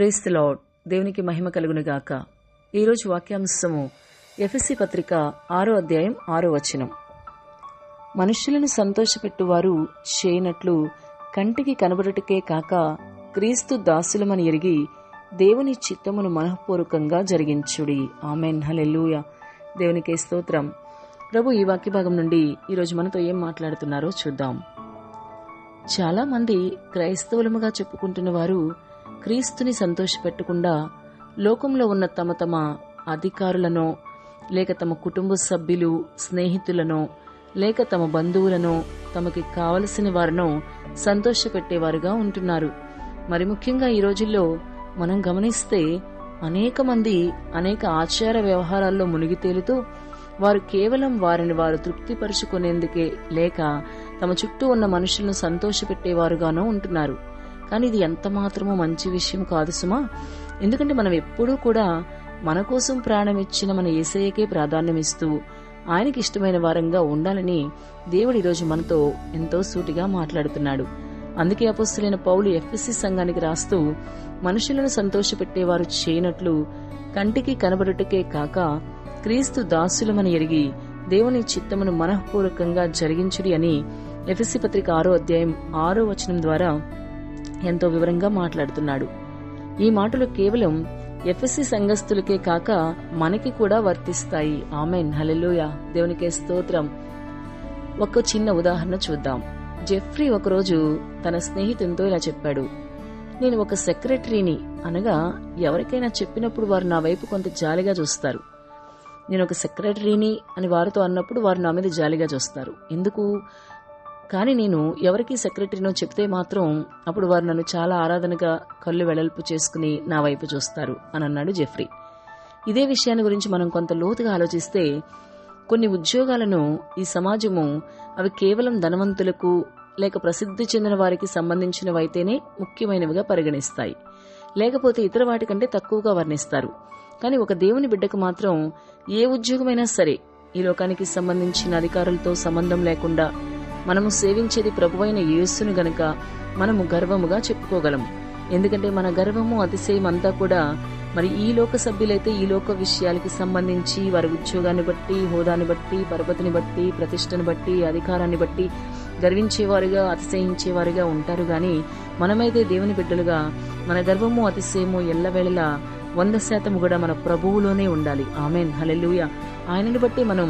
Praise the దేవునికి మహిమ కలుగును గాక. ఈరోజు వాక్యాంశము ఎఫ్ఎస్సి పత్రిక ఆరో అధ్యాయం ఆరో వచనం. మనుష్యులను సంతోషపెట్టువారు చేయనట్లు కంటికి కనబడుటకే కాక క్రీస్తు దాసులమని ఎరిగి దేవుని చిత్తమును మనఃపూర్వకంగా జరిగించుడి. ఆమెన్. హలెల్లుయ. దేవునికే స్తోత్రం. ప్రభు ఈ వాక్య భాగం నుండి ఈరోజు మనతో ఏం మాట్లాడుతున్నారో చూద్దాం. చాలామంది క్రైస్తవులముగా చెప్పుకుంటున్న వారు క్రీస్తుని సంతోషపెట్టకుండా లోకంలో ఉన్న తమ తమ అధికారులనో లేక తమ కుటుంబ సభ్యులు స్నేహితులనో లేక తమ బంధువులను తమకి కావలసిన వారినో సంతోషపెట్టేవారుగా ఉంటున్నారు. మరి ముఖ్యంగా ఈ రోజుల్లో మనం గమనిస్తే అనేక మంది అనేక ఆచార వ్యవహారాల్లో మునిగి తేలుతూ వారు కేవలం వారిని వారు తృప్తిపరుచుకునేందుకే లేక తమ చుట్టూ ఉన్న మనుషులను సంతోషపెట్టేవారుగానో ఉంటున్నారు. కానీ ఇది ఎంత మాత్రమో మంచి విషయం కాదు సుమా. ఎందుకంటే మనం ఎప్పుడూ కూడా మన కోసం ప్రాణం ఇచ్చిన మన ఏసయ్యకే ప్రాధాన్యమిస్తూ ఆయనకి ఇష్టమైన వారంగా ఉండాలని దేవుడు ఈరోజు మనతో ఎంతో సూటిగా మాట్లాడుతున్నాడు. అందుకే అపోస్తులైన పౌలు ఎఫ్ఎస్సి సంఘానికి రాస్తూ మనుషులను సంతోషపెట్టేవారు చేయనట్లు కంటికి కనబడుటకే కాక క్రీస్తు దాసులమని ఎరిగి దేవుని చిత్తమును మనఃపూర్వకంగా జరిగించుడి అని ఎఫ్ఎస్సి పత్రిక ఆరో అధ్యాయం ఆరో వచనం ద్వారా ఎంతో వివరంగా మాట్లాడుతున్నాడు. ఈ మాటలు కేవలం ఎఫ్ఎస్సి సంఘస్థులకే కాక మనకి కూడా వర్తిస్తాయి. ఆమెన్. హలెలుయ దేవునికే స్తోత్రం. ఒక చిన్న ఉదాహరణ చూద్దాం. జెఫ్రీ ఒకరోజు తన స్నేహితునితో ఇలా చెప్పాడు. నేను ఒక సెక్రటరీని అనగా ఎవరికైనా చెప్పినప్పుడు వారు నా వైపు కొంత జాలిగా చూస్తారు. నేను ఒక సెక్రటరీని అని వారితో అన్నప్పుడు వారు నా మీద జాలిగా చూస్తారు. ఎందుకు? కానీ నేను ఎవరికి సెక్రటరీనో చెప్తే మాత్రం అప్పుడు వారు నన్ను చాలా ఆరాధనగా కళ్ళు వెడల్పు చేసుకుని నా వైపు చూస్తారు అని అన్నాడు జెఫ్రీ. ఇదే విషయాన్ని గురించి మనం కొంత లోతుగా ఆలోచిస్తే కొన్ని ఉద్యోగాలను ఈ సమాజము అవి కేవలం ధనవంతులకు లేక ప్రసిద్ధి చెందిన వారికి సంబంధించినవైతేనే ముఖ్యమైనవిగా పరిగణిస్తాయి. లేకపోతే ఇతర వాటికంటే తక్కువగా వర్ణిస్తారు. కానీ ఒక దేవుని బిడ్డకు మాత్రం ఏ ఉద్యోగమైనా సరే ఈ లోకానికి సంబంధించిన అధికారులతో సంబంధం లేకుండా మనము సేవించేది ప్రభువైన యేసును గనుక మనము గర్వముగా చెప్పుకోగలం ఎందుకంటే మన గర్వము అతిశయం అంతా కూడా మరి ఈ లోక సభ్యులైతే ఈ లోక విషయాలకి సంబంధించి వారి ఉద్యోగాన్ని బట్టి హోదాని బట్టి పరపతిని బట్టి ప్రతిష్టను బట్టి అధికారాన్ని బట్టి గర్వించేవారుగా అతిశయించేవారుగా ఉంటారు. కానీ మనమైతే దేవుని బిడ్డలుగా మన గర్వము అతిశయము ఎల్లవేళలా వంద శాతం కూడా మన ప్రభువులోనే ఉండాలి. ఆమెన్. హలెలుయ ఆయనను బట్టి మనం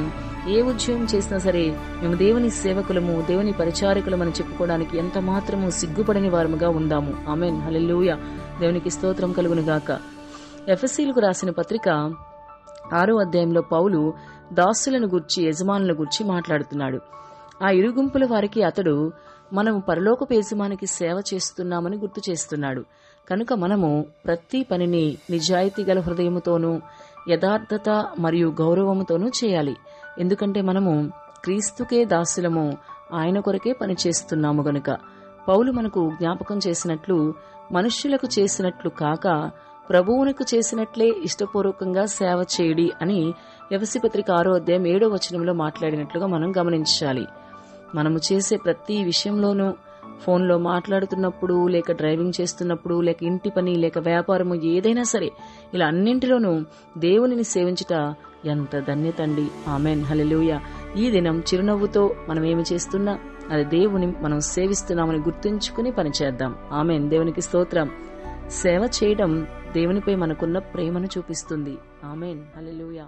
ఏ ఉద్యోగం చేసినా సరే మేము దేవుని సేవకులము దేవుని పరిచారకులమని చెప్పుకోవడానికి ఎంత మాత్రము సిగ్గుపడని వారముగా ఉందాము. ఆమెన్. హలెలూయ దేవునికి స్తోత్రం కలుగునుగాక. ఎఫ్ఎస్సీలకు రాసిన పత్రిక ఆరో అధ్యాయంలో పౌలు దాసులను గుర్చి యజమానుల గుర్చి మాట్లాడుతున్నాడు. ఆ ఇరుగుంపుల వారికి అతడు మనము పరలోకపు యజమానికి సేవ చేస్తున్నామని గుర్తు చేస్తున్నాడు. కనుక మనము ప్రతి పనిని నిజాయితీ గల హృదయముతోనూ యథార్థత మరియు గౌరవముతోనూ చేయాలి. ఎందుకంటే మనము క్రీస్తుకే దాసులము ఆయన కొరకే పనిచేస్తున్నాము గనుక. పౌలు మనకు జ్ఞాపకం చేసినట్లు మనుష్యులకు చేసినట్లు కాక ప్రభువునకు చేసినట్లే ఇష్టపూర్వకంగా సేవ చేయడి అని వ్యవసిపత్రిక ఆరో అధ్యాయం ఏడో వచనంలో మాట్లాడినట్లుగా మనం గమనించాలి. మనము చేసే ప్రతి విషయంలోనూ ఫోన్లో మాట్లాడుతున్నప్పుడు లేక డ్రైవింగ్ చేస్తున్నప్పుడు లేక ఇంటి పని లేక వ్యాపారము ఏదైనా సరే ఇలా అన్నింటిలోనూ దేవునిని సేవించుట ఎంత ధన్యతండి. ఆమెన్. హలెలుయ ఈ దినం చిరునవ్వుతో మనం ఏమి చేస్తున్నా అది దేవుని మనం సేవిస్తున్నామని గుర్తుంచుకుని పనిచేద్దాం. ఆమెన్. దేవునికి స్తోత్రం. సేవ చేయడం దేవునిపై మనకున్న ప్రేమను చూపిస్తుంది. ఆమెన్. హలెలుయా